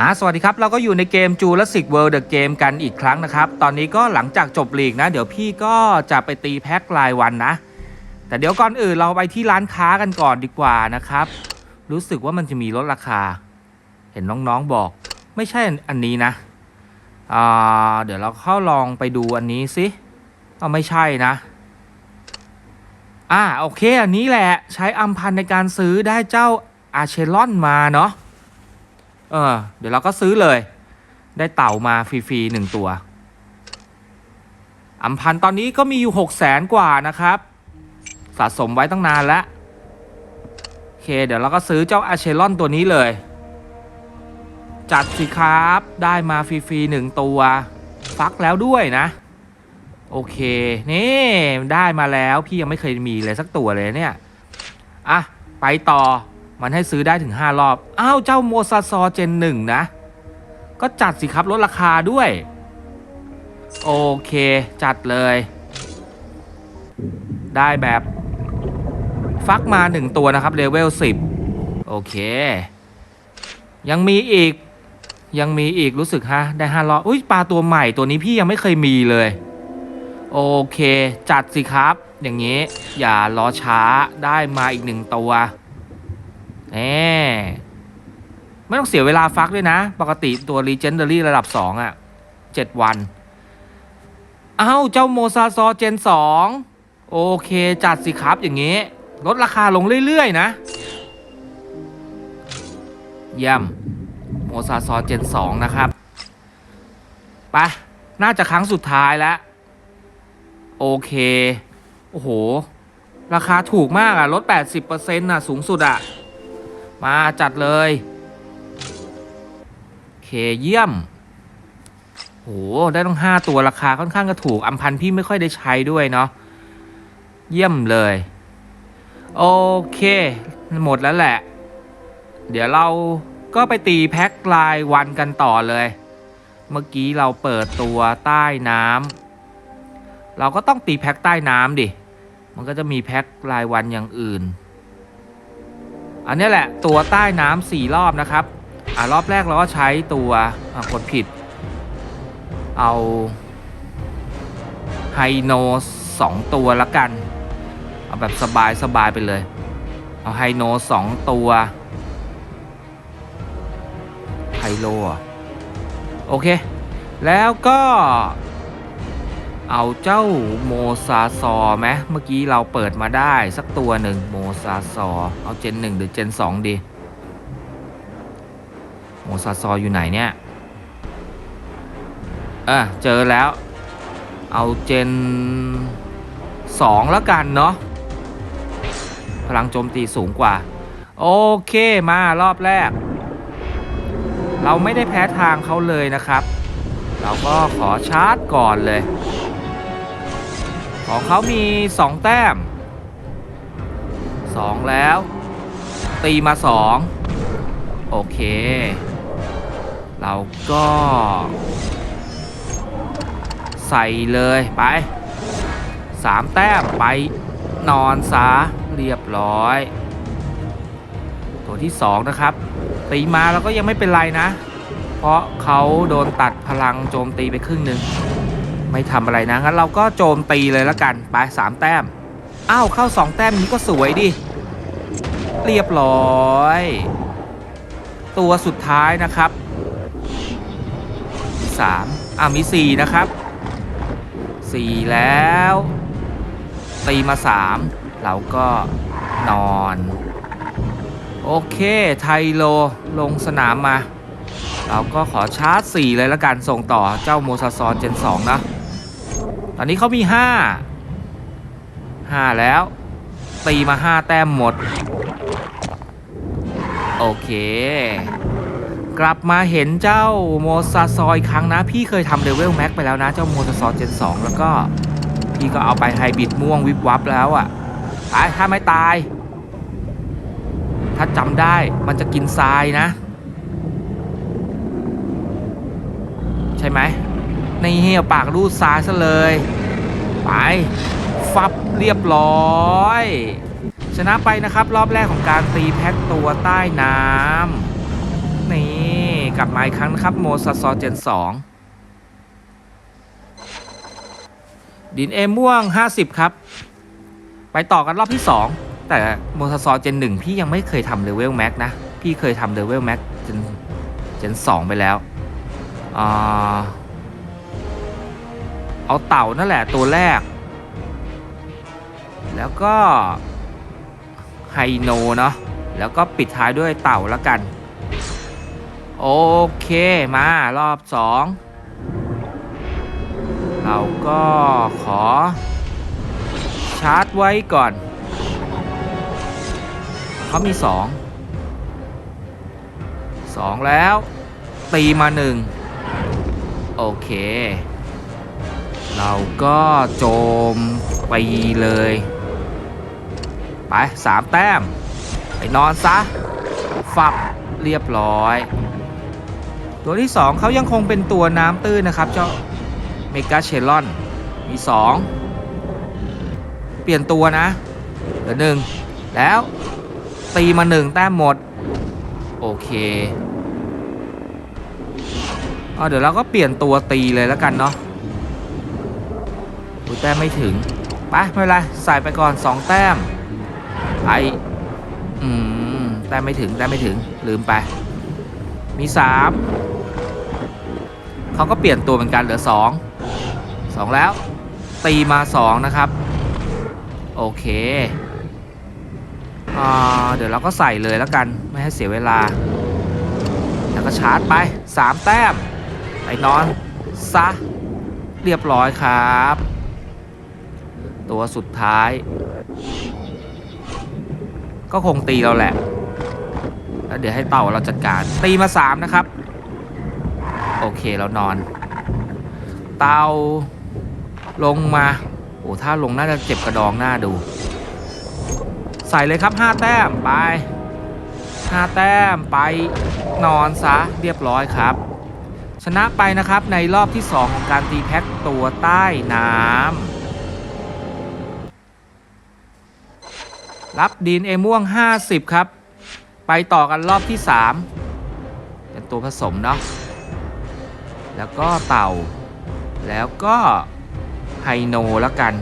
อ่าสวัสดีครับ เราก็อยู่ในเกม Jurassic World The Game กันอีกครั้งนะครับ ตอนนี้ก็หลังจากจบลีกนะ เดี๋ยวพี่ก็จะไปตีแพ็ครายวันนะ แต่เดี๋ยวก่อนอื่นเราไปที่ร้านค้ากันก่อนดีกว่านะครับ รู้สึกว่ามันจะมีลดราคา เห็นน้องๆบอก ไม่ใช่อันนี้นะอ่าเดี๋ยวเราเข้าลองไปดูอันนี้สิเอาไม่ใช่นะ อ่าโอเค อันนี้แหละใช้อัมพันในการซื้อได้เจ้าอาเชลอนมาเนาะเออเดี๋ยวเราก็ซื้อเลย ได้เต่ามาฟรีๆหนึ่งตัว อัมพันตอนนี้ก็มีอยู่หกแสนกว่านะครับ สะสมไว้ตั้งนานแล้วโอเค เดี๋ยวเราก็ซื้อเจ้าอาเชลอนตัวนี้เลย จัดสิครับได้มาฟรีๆหนึ่งตัว ฟักแล้วด้วยนะ โอเค นี่ได้มาแล้วพี่ยังไม่เคยมีเลยสักตัวเลยเนี่ย อะ ไปต่อมันให้ซื้อได้ถึง 5 รอบ อ้าว เจ้าโมซาซอเจนหนึ่งนะ ก็จัดสิครับลดราคาด้วย โอเค จัดเลย ได้แบบ ฟักมา 1 ตัวนะครับเลเวล 10 โอเค ยังมีอีกยังมีอีกรู้สึกฮะ ได้5รอบอุ้ยปลาตัวใหม่ตัวนี้พี่ยังไม่เคยมีเลย โอเค จัดสิครับ อย่างนี้ อย่ารอช้าได้มาอีกหนึ่งตัวแหมไม่ต้องเสียเวลาฟักด้วยนะ ปกติตัว Legendary ระดับ 2อะ 7 วัน เอ้า เจ้าโมซาซอเจน 2 โอเค จัดสิครับอย่างนี้ ลดราคาลงเรื่อย ๆ นะเยี่ยมโมซาซอเจน 2 นะครับ ไป น่าจะครั้งสุดท้ายแล้ว โอเค โอ้โห ราคาถูกมากอะลด 80%น่ะ สูงสุดอะมาจัดเลย เคเยี่ยม โห ได้ต้อง 5 ตัวราคาค่อนข้างก็ถูก อัมพันธ์พี่ไม่ค่อยได้ใช้ด้วยเนาะ เยี่ยมเลย โอเค หมดแล้วแหละ เดี๋ยวเราก็ไปตีแพ็ครายวันกันต่อเลย เมื่อกี้เราเปิดตัวใต้น้ำ เราก็ต้องตีแพ็คใต้น้ำดิ มันก็จะมีแพ็ครายวันอย่างอื่น อันนี้แหละตัวใต้น้ำสี่รอบนะครับ อ่ารอบแรกเราก็ใช้ตัวกดผิด เอาไฮโนสองตัวละกัน เอาแบบสบายสบายไปเลย เอาไฮโนสองตัวไฮโลโอเค แล้วก็ เอาเจ้าโมซาซอไหมเมื่อกี้เราเปิดมาได้สักตัวหนึ่งโมซาซอ เอาเจนหนึ่งหรือเจนสองดี โมซาซออยู่ไหนเนี่ยเออเจอแล้ว เอาเจนสองแล้วกันเนาะพลังโจมตีสูงกว่า โอเคมารอบแรก เราไม่ได้แพ้ทางเขาเลยนะครับ เราก็ขอชาร์จก่อนเลย ของเขามี 2 แต้ม 2 แล้ว ตีมา 2 โอเค เราก็ ใส่เลยไป 3 แต้มไปนอนซะเรียบร้อย ตัวที่ 2 นะครับ ตีมาแล้วก็ยังไม่เป็นไรนะ เพราะเขาโดนตัดพลังโจมตีไปครึ่งหนึ่ง ไม่ทำอะไรนะงั้นเราก็โจมตีเลยแล้วกันไปสามแต้มอ้าวเข้าสองแต้มนี้ก็สวยดิเรียบร้อย ตัวสุดท้ายนะครับสามอ่ามีสี่นะครับสี่แล้ว ตีมาสามเราก็นอน โอเคไทโลลงสนามมา เราก็ขอชาร์จ 4 เลยล้วกัน ส่งต่อเจ้าโมซาซอนเจน2นะ ตอนนี้เขามี5 5แล้ว ตีมา5แต้มหมด โอเค กลับมาเห็นเจ้าโมซาซอยครั้งนะ พี่เคยทำเลเวลแม็กไปแล้วนะ เจ้าโมซาซอยเจน2แล้วก็ พี่ก็เอาไปไฮบริดม่วงวิบวับแล้วอะ่ะตายถ้าไม่ตาย ถ้าจำได้มันจะกินทรายนะ ใช่ไหม นเหี่ยวปากรูดซ้ายซะเลย ไป ฟับเรียบร้อย ชนะไปนะครับรอบแรกของการตีแพ็คตัวใต้น้ำนี่กลับมาอีกครั้งนะครับโมซาซอเจน2ดินเอม่วง 50 ครับ ไปต่อกันรอบที่ 2 แต่โมซาซอเจน1พี่ยังไม่เคยทำเลเวลแม็กนะ พี่เคยทำเลเวลแม็กเจนเจน2ไปแล้วอ่า เอาเต่านั่นแหละตัวแรก แล้วก็ไฮโนเนาะแล้วก็ปิดท้ายด้วยเต่าล้วกัน โอเคมารอบ2เราก็ขอ ชาร์จไว้ก่อน เขามีสองสองแล้ว ตีมาหนึ่งโอเค เราก็โจมไปเลย ไปสามแต้ม ไปนอนซะ ฝับเรียบร้อย ตัวที่สองเขายังคงเป็นตัวน้ำตื้นนะครับ เจ้าเมกาเชลอน มี2เปลี่ยนตัวนะเหลือหนึ่งแล้วตีมาหนึ่งแต้มหมด โอเคเอาเดี๋ยวเราก็เปลี่ยนตัวตีเลยแล้วกันเนาะ แต้มไม่ถึงไปไม่เป็นไรใส่ไปก่อน 2 แต้มไออืมแต้มไม่ถึงแต้มไม่ถึงลืมไป มี 3เขาก็เปลี่ยนตัวเหมือนกันเหลือ 2 2 แล้ว ตีมา 2 นะครับ โอเคอ่าเดี๋ยวเราก็ใส่เลยแล้วกันไม่ให้เสียเวลา แล้วก็ชาร์จไป 3 แต้มไปนอน ซะ เรียบร้อยครับ ตัวสุดท้าย ก็คงตีเราแหละ แล้วเดี๋ยวให้เต่าเราจัดการ ตีมา3นะครับ โอเคเรานอน เต่าลงมา โอ้ถ้าลงน่าจะเจ็บกระดองหน้าดู ใส่เลยครับ5แต้มไป5แต้มไปนอนซะเรียบร้อยครับ ชนะไปนะครับในรอบที่ 2 ของการตีแพ็คตัวใต้น้ำ รับดินเอม่วง 50 ครับ ไปต่อกันรอบที่ 3 เป็นตัวผสมเนาะแล้วก็เต่า แล้วก็ไฮโนแล้วกัน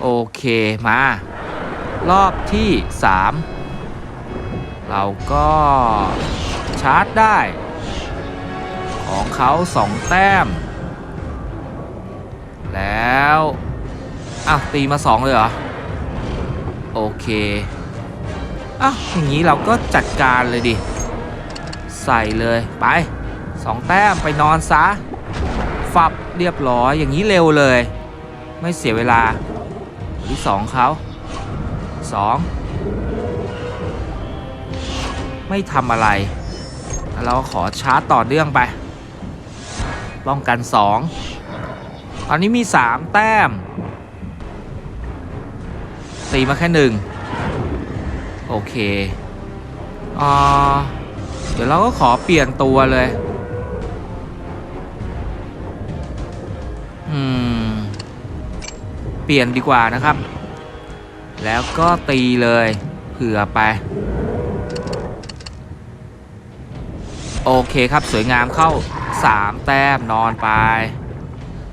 โอเคมา รอบที่ 3 เราก็ชาร์จได้ ของเขา2 แต้ม แล้ว อ้าว ตีมา 2 เลยเหรอ โอเคอ้าวอย่างนี้เราก็จัดการเลยดิ ใส่เลยไปสองแต้มไปนอนซะฝับเรียบร้อยอย่างนี้เร็วเลย ไม่เสียเวลาที่สองเขาสองไม่ทำอะไร เราขอชาร์จต่อเนื่องไป ป้องกันสองตอนนี้มีสามแต้ม ตีมาแค่หนึ่งโอเคอ่าเดี๋ยวเราก็ขอเปลี่ยนตัวเลย อืม เปลี่ยนดีกว่านะครับ แล้วก็ตีเลยเผื่อไป โอเคครับสวยงามเข้า 3 แต้มนอนไป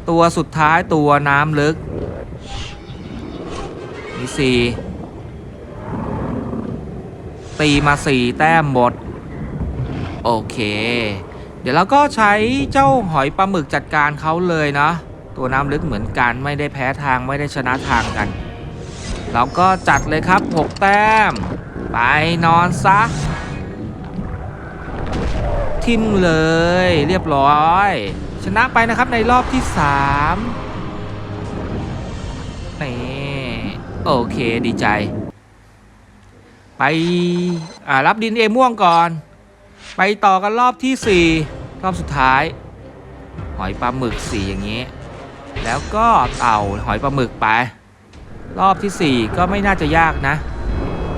ตัวสุดท้ายตัวน้ำลึก มีสี่ตีมาสี่แต้มหมด โอเค เดี๋ยวเราก็ใช้เจ้าหอยปลาหมึกจัดการเขาเลยเนาะตัวน้ำลึกเหมือนกันไม่ได้แพ้ทางไม่ได้ชนะทางกัน เราก็จัดเลยครับ 6 แต้ม ไปนอนซะ ทิมเลยเรียบร้อย ชนะไปนะครับในรอบที่ 3นี่ โอเคดีใจ ไปอ่ารับดินเอม่วงก่อน ไปต่อกันรอบที่ 4 รอบสุดท้าย หอยปลาหมึกสีอย่างนี้ แล้วก็เต่าหอยปลาหมึกไป รอบที่ 4 ก็ไม่น่าจะยากนะ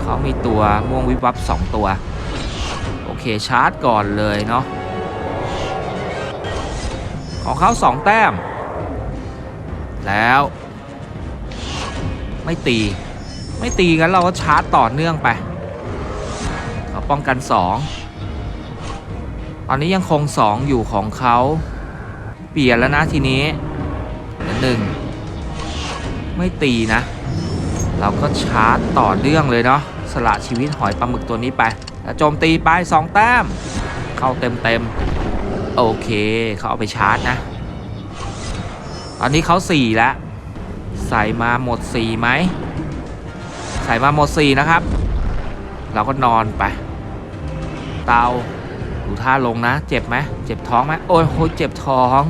เขามีตัวม่วงวิบวับ2 ตัว โอเคชาร์จก่อนเลยเนาะของเขา2 แต้ม แล้ว ไม่ตี ไม่ตีกันเราก็ชาร์จต่อเนื่องไปเขาป้องกันสองตอนนี้ยังคงสองอยู่ของเขาเปลี่ยนแล้วนะทีนี้หลือหนึ่งไม่ตีนะ เราก็ชาร์จต่อเนื่องเลยเนาะสละชีวิตหอยปลาหมึกตัวนี้ไปแล้วโจมตีไปสองแต้ม เข้าเต็มเต็มโอเคเขาเอาไปชาร์จนะ ตอนนี้เขาสี่แล้ว ใส่มาหมดสี่ไหมใส่มาหมดสี่นะครับ เราก็นอนไป เตาดูท่าลงนะ เจ็บไหมเจ็บท้องไหมโอ้ยโหเจ็บท้อง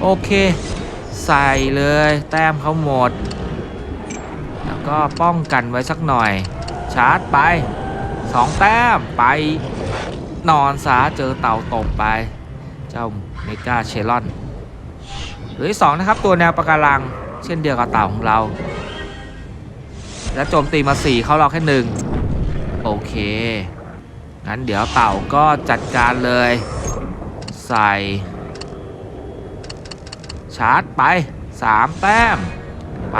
โอเค ใส่เลย แต้มเขาหมด แล้วก็ป้องกันไว้สักหน่อย ชาร์จไปสองแต้มไปนอนซาเจอเต่าตบไป เจ้าเมกาเชลอนหลืออกสองนะครับ ตัวแนวปะการัง เช่นเดียวกับเต่าของเรา แล้วโจมตีมาสี่เขาเราแค่หนึ่งโอเค งั้นเดี๋ยวเต่าก็จัดการเลย ใส่ ชาร์จไปสามแต้ม ไป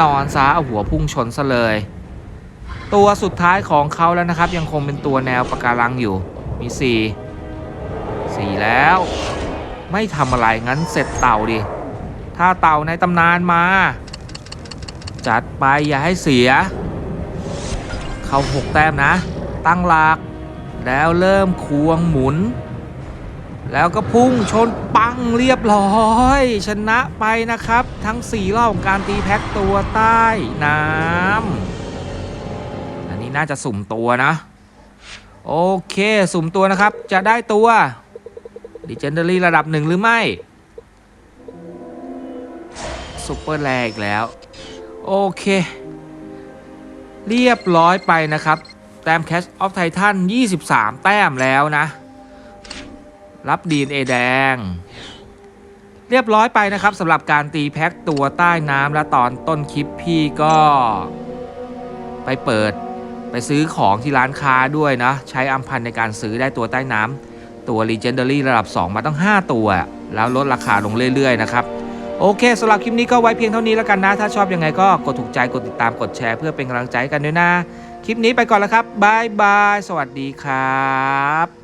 นอนซะเอาหัวพุ่งชนซะเลย ตัวสุดท้ายของเขาแล้วนะครับ ยังคงเป็นตัวแนวปะการังอยู่มี 4 4 แล้ว ไม่ทำอะไรงั้นเสร็จเต่าดิ ถ้าเต่าในตำนานมา จัดไปอย่าให้เสีย เข้า6แต้มนะ ตั้งหลัก แล้วเริ่มควงหมุน แล้วก็พุ่งชนปังเรียบร้อย ชนะไปนะครับ ทั้ง 4 รอบของการตีแพ็กตัวใต้น้ำอันนี้น่าจะสุ่มตัวนะ โอเค สุ่มตัวนะครับจะได้ตัว Legendary ระดับหนึ่งหรือไม่ ซุปเปอร์แรกแล้ว โอเค เรียบร้อยไปนะครับ แต้ม Cash of Titan 23 แต้มแล้วนะ รับ DNA แดง เรียบร้อยไปนะครับสำหรับการตีแพ็คตัวใต้น้ำและตอนต้นคลิปพี่ก็ ไปเปิดไปซื้อของที่ร้านค้าด้วยนะ ใช้อัมพันในการซื้อได้ตัวใต้น้ำตัว Legendary ระดับ 2 มาต้อง5 ตัว แล้วลดราคาลงเรื่อย ๆ นะครับ โอเคสำหรับคลิปนี้ก็ไว้เพียงเท่านี้แล้วกันนะ ถ้าชอบยังไงก็กดถูกใจกดติดตามกดแชร์เพื่อเป็นกำลังใจกันด้วยนะ คลิปนี้ไปก่อนแล้วครับบายบายสวัสดีครับ